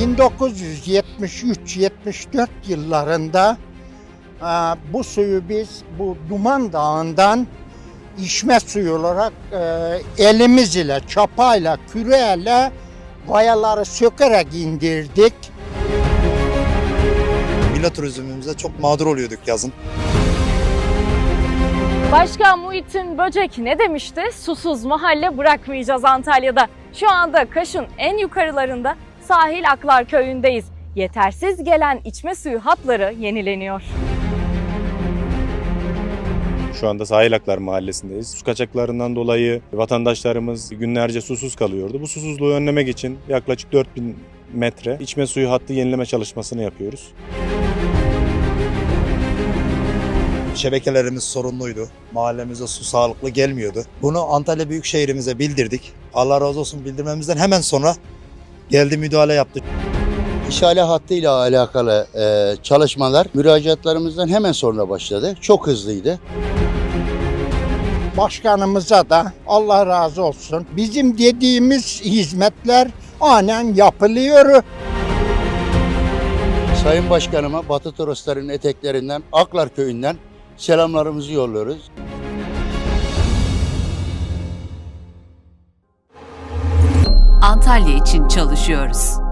1973-74 yıllarında e, bu suyu biz bu Duman Dağı'ndan içme suyu olarak e, elimiz ile, çapayla, küreyle vayaları sökerek indirdik. Villa turizmimize çok mağdur oluyorduk yazın. Başkan Muhittin Böcek ne demişti? Susuz mahalle bırakmayacağız Antalya'da. Şu anda Kaş'ın en yukarılarında Sahil Aklar Köyü'ndeyiz. Yetersiz gelen içme suyu hatları yenileniyor. Şu anda Sahil Aklar Mahallesi'ndeyiz. Su kaçaklarından dolayı vatandaşlarımız günlerce susuz kalıyordu. Bu susuzluğu önlemek için yaklaşık 4000 metre içme suyu hattı yenileme çalışmasını yapıyoruz. Şebekelerimiz sorunluydu. Mahallemize su sağlıklı gelmiyordu. Bunu Antalya Büyükşehir'imize bildirdik. Allah razı olsun bildirmemizden hemen sonra geldi müdahale yaptı. İşale hattıyla alakalı e, çalışmalar müracaatlarımızdan hemen sonra başladı. Çok hızlıydı. Başkanımıza da Allah razı olsun. Bizim dediğimiz hizmetler anen yapılıyor. Sayın Başkanıma Batı Torosların eteklerinden Aklar Köyü'nden selamlarımızı yolluyoruz. Antalya için çalışıyoruz.